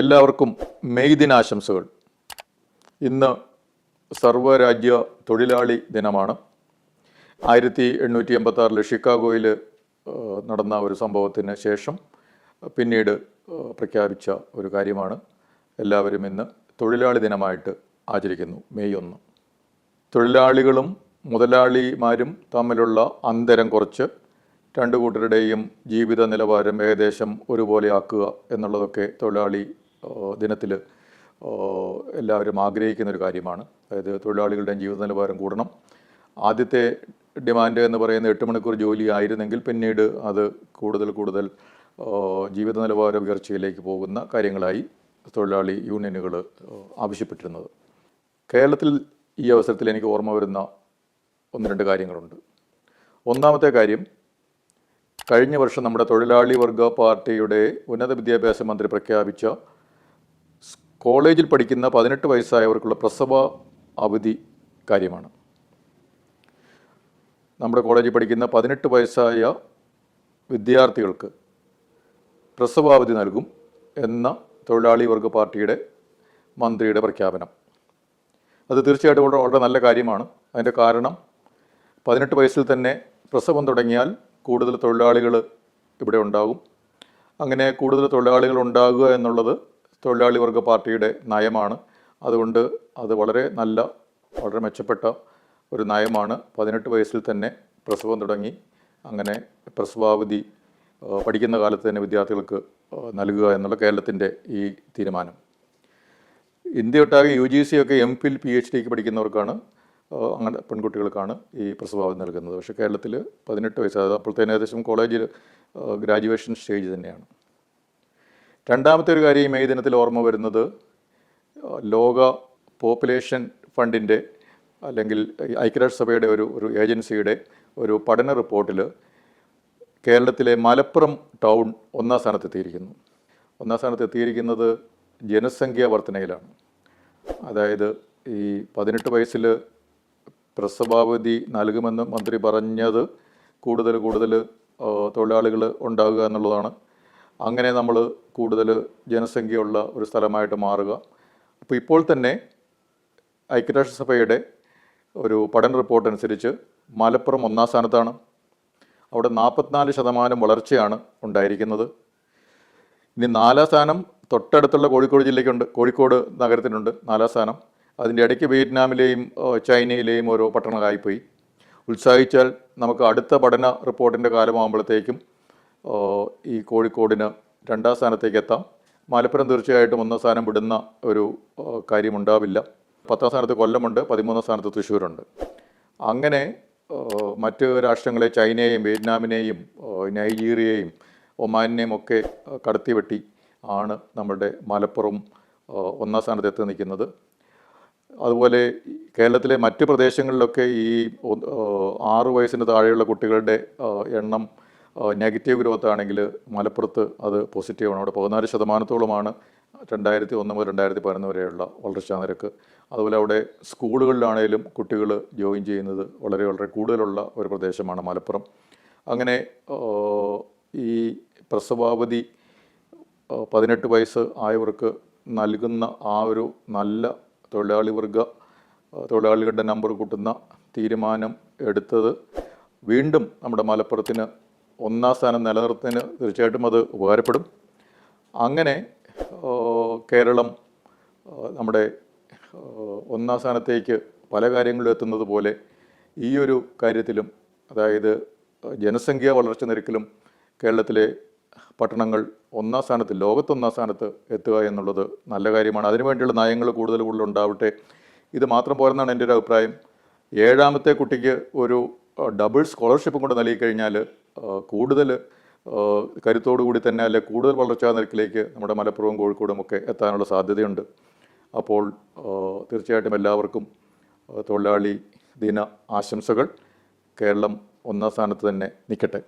എല്ലാവർക്കും മെയ് ദിനാശംസകൾ. ഇന്ന് സർവരാജ്യ തൊഴിലാളി ദിനമാണ്. ആയിരത്തി എണ്ണൂറ്റി എൺപത്തി ആറിൽ ഷിക്കാഗോയിൽ നടന്ന ഒരു സംഭവത്തിന് ശേഷം പിന്നീട് പ്രഖ്യാപിച്ച ഒരു കാര്യമാണ്. എല്ലാവരും ഇന്ന് തൊഴിലാളി ദിനമായിട്ട് ആചരിക്കുന്നു മെയ് ഒന്ന്. തൊഴിലാളികളും മുതലാളിമാരും തമ്മിലുള്ള അന്തരം കുറച്ച് രണ്ടു കൂട്ടരുടെയും ജീവിത നിലവാരം ഏകദേശം ഒരുപോലെ ആക്കുക എന്നുള്ളതൊക്കെ തൊഴിലാളി ദിനത്തിൽ എല്ലാവരും ആഗ്രഹിക്കുന്ന ഒരു കാര്യമാണ്. അതായത് തൊഴിലാളികളുടെയും ജീവിത നിലവാരം കൂടണം. ആദ്യത്തെ ഡിമാൻഡ് എന്ന് പറയുന്ന എട്ട് മണിക്കൂർ ജോലി ആയിരുന്നെങ്കിൽ പിന്നീട് അത് കൂടുതൽ കൂടുതൽ ജീവിത നിലവാര ഉയർച്ചയിലേക്ക് പോകുന്ന കാര്യങ്ങളായി തൊഴിലാളി യൂണിയനുകൾ ആവശ്യപ്പെട്ടിരുന്നത്. കേരളത്തിൽ ഈ അവസരത്തിൽ എനിക്ക് ഓർമ്മ വരുന്ന ഒന്ന് രണ്ട് കാര്യങ്ങളുണ്ട്. ഒന്നാമത്തെ കാര്യം കഴിഞ്ഞ വർഷം നമ്മുടെ തൊഴിലാളി വർഗ പാർട്ടിയുടെ ഉന്നത വിദ്യാഭ്യാസ മന്ത്രി പ്രഖ്യാപിച്ച കോളേജിൽ പഠിക്കുന്ന പതിനെട്ട് വയസ്സായവർക്കുള്ള പ്രസവ അവധി കാര്യമാണ്. നമ്മുടെ കോളേജിൽ പഠിക്കുന്ന പതിനെട്ട് വയസ്സായ വിദ്യാർത്ഥികൾക്ക് പ്രസവാവധി നൽകും എന്ന തൊഴിലാളി വർഗ പാർട്ടിയുടെ മന്ത്രിയുടെ പ്രഖ്യാപനം. അത് തീർച്ചയായിട്ടും വളരെ നല്ല കാര്യമാണ്. അതിന്റെ കാരണം പതിനെട്ട് വയസ്സിൽ തന്നെ പ്രസവം തുടങ്ങിയാൽ കൂടുതൽ തൊഴിലാളികൾ ഇവിടെ ഉണ്ടാകും. അങ്ങനെ കൂടുതൽ തൊഴിലാളികൾ ഉണ്ടാകുക എന്നുള്ളത് തൊഴിലാളി വർഗ പാർട്ടിയുടെ നയമാണ്. അതുകൊണ്ട് അത് വളരെ നല്ല വളരെ മെച്ചപ്പെട്ട ഒരു നയമാണ്. പതിനെട്ട് വയസ്സിൽ തന്നെ പ്രസവം തുടങ്ങി. അങ്ങനെ പ്രസവാവധി പഠിക്കുന്ന കാലത്ത് തന്നെ വിദ്യാർത്ഥികൾക്ക് നൽകുക എന്നുള്ള കേരളത്തിന്റെ ഈ തീരുമാനം. ഇന്ത്യയൊട്ടാകെ യു ജി സി ഒക്കെ എം ഫിൽ പി എച്ച് ഡിക്ക് പഠിക്കുന്നവർക്കാണ് അങ്ങനെ പെൺകുട്ടികൾക്കാണ് ഈ പ്രസവാവധി നൽകുന്നത്. പക്ഷേ കേരളത്തിൽ പതിനെട്ട് വയസ്സ് അപ്പോഴത്തേന് ഏകദേശം കോളേജിൽ ഗ്രാജുവേഷൻ സ്റ്റേജ് തന്നെയാണ്. രണ്ടാമത്തെ ഒരു കാര്യം മെയ് ദിനത്തിൽ ഓർമ്മ വരുന്നത് ലോക പോപ്പുലേഷൻ ഫണ്ടിന്റെ അല്ലെങ്കിൽ ഐക്യരാഷ്ട്രസഭയുടെ ഒരു ഒരു ഏജൻസിയുടെ ഒരു പഠന റിപ്പോർട്ടിൽ കേരളത്തിലെ മലപ്പുറം ടൗൺ ഒന്നാം സ്ഥാനത്തെത്തിയിരിക്കുന്നു. ഒന്നാം സ്ഥാനത്ത് എത്തിയിരിക്കുന്നത് ജനസംഖ്യാ വർധനയിലാണ്. അതായത് ഈ പതിനെട്ട് വയസ്സിൽ പ്രസവാവധി നൽകുമെന്ന് മന്ത്രി പറഞ്ഞത് കൂടുതൽ കൂടുതൽ തൊഴിലാളികൾ ഉണ്ടാകുക എന്നുള്ളതാണ്. അങ്ങനെ നമ്മൾ കൂടുതൽ ജനസംഖ്യയുള്ള ഒരു സ്ഥലമായിട്ട് മാറുക. അപ്പോൾ ഇപ്പോൾ തന്നെ ഐക്യരാഷ്ട്രസഭയുടെ ഒരു പഠന റിപ്പോർട്ട് അനുസരിച്ച് മലപ്പുറം ഒന്നാം സ്ഥാനത്താണ്. അവിടെ നാൽപ്പത്തിനാല് ശതമാനം വളർച്ചയാണ് ഉണ്ടായിരിക്കുന്നത്. ഇനി നാലാം സ്ഥാനം തൊട്ടടുത്തുള്ള കോഴിക്കോട് ജില്ലയ്ക്കുണ്ട്. കോഴിക്കോട് നഗരത്തിനുണ്ട് നാലാം സ്ഥാനം. അതിന്റെ ഇടയ്ക്ക് വിയറ്റ്നാമിലെയും ചൈനയിലെയും ഓരോ പട്ടണങ്ങളായിപ്പോയി. ഉത്സാഹിച്ചാൽ നമുക്ക് അടുത്ത പഠന റിപ്പോർട്ടിന്റെ കാലമാകുമ്പോഴത്തേക്കും ഈ കോഴിക്കോടിന് രണ്ടാം സ്ഥാനത്തേക്ക് എത്താം. മലപ്പുറം തീർച്ചയായിട്ടും ഒന്നാം സ്ഥാനം വിടുന്ന ഒരു കാര്യമുണ്ടാവില്ല. പത്താം സ്ഥാനത്ത് കൊല്ലമുണ്ട് പതിമൂന്നാം സ്ഥാനത്ത് തൃശ്ശൂരുണ്ട്. അങ്ങനെ മറ്റ് രാഷ്ട്രങ്ങളെ ചൈനയെയും വിയറ്റ്നാമിനെയും നൈജീരിയയും ഒമാനിനെയും ഒക്കെ കടത്തിവെട്ടി ആണ് നമ്മുടെ മലപ്പുറം ഒന്നാം സ്ഥാനത്ത് എത്തി നിൽക്കുന്നത്. അതുപോലെ കേരളത്തിലെ മറ്റ് പ്രദേശങ്ങളിലൊക്കെ ഈ ആറു വയസ്സിന് താഴെയുള്ള കുട്ടികളുടെ എണ്ണം നെഗറ്റീവ് ഗ്രോത്ത് ആണെങ്കിൽ മലപ്പുറത്ത് അത് പോസിറ്റീവാണ് അവിടെ പതിനാല് ശതമാനത്തോളമാണ് രണ്ടായിരത്തി ഒന്ന് മുതൽ രണ്ടായിരത്തി പതിനൊന്ന് വരെയുള്ള വളർച്ചാ നിരക്ക്. അതുപോലെ അവിടെ സ്കൂളുകളിലാണേലും കുട്ടികൾ ജോയിൻ ചെയ്യുന്നത് വളരെ വളരെ കൂടുതലുള്ള ഒരു പ്രദേശമാണ് മലപ്പുറം. അങ്ങനെ ഈ പ്രസവാവധി പതിനെട്ട് വയസ്സ് ആയവർക്ക് നൽകുന്ന ആ ഒരു നല്ല തൊഴിലാളി വർഗ തൊഴിലാളികളുടെ നമ്പർ കൂട്ടുന്ന തീരുമാനം എടുത്തത് വീണ്ടും നമ്മുടെ മലപ്പുറത്തിന് ഒന്നാം സ്ഥാനം നിലനിർത്തുന്നതിന് തീർച്ചയായിട്ടും അത് ഉപകാരപ്പെടും. അങ്ങനെ കേരളം നമ്മുടെ ഒന്നാം സ്ഥാനത്തേക്ക് പല കാര്യങ്ങളിലും എത്തുന്നത് പോലെ ഈ ഒരു കാര്യത്തിലും അതായത് ജനസംഖ്യ വളർച്ച നിരക്കിലും കേരളത്തിലെ പട്ടണങ്ങൾ ഒന്നാം സ്ഥാനത്ത് ലോകത്ത് ഒന്നാം സ്ഥാനത്ത് എത്തുക എന്നുള്ളത് നല്ല കാര്യമാണ്. അതിനുവേണ്ടിയുള്ള നയങ്ങൾ കൂടുതൽ കൂടുതൽ ഉണ്ടാവട്ടെ ഇത് മാത്രം പോരെന്നാണ് എന്റെ ഒരു അഭിപ്രായം. ഏഴാമത്തെ കുട്ടിക്ക് ഒരു ഡബിൾ സ്കോളർഷിപ്പും കൂടെ നൽകി കഴിഞ്ഞാൽ കൂടുതൽ കരുത്തോടുകൂടി കരുത്തോടു കൂടി തന്നെ അല്ലെ കൂടുതൽ വളർച്ചാ നിരക്കിലേക്ക് നമ്മുടെ മലപ്പുറവും കോഴിക്കോടും ഒക്കെ എത്താനുള്ള സാധ്യതയുണ്ട്. അപ്പോൾ തീർച്ചയായിട്ടും എല്ലാവർക്കും തൊഴിലാളി ദിന ആശംസകൾ. കേരളം ഒന്നാം സ്ഥാനത്ത് തന്നെ നിൽക്കട്ടെ.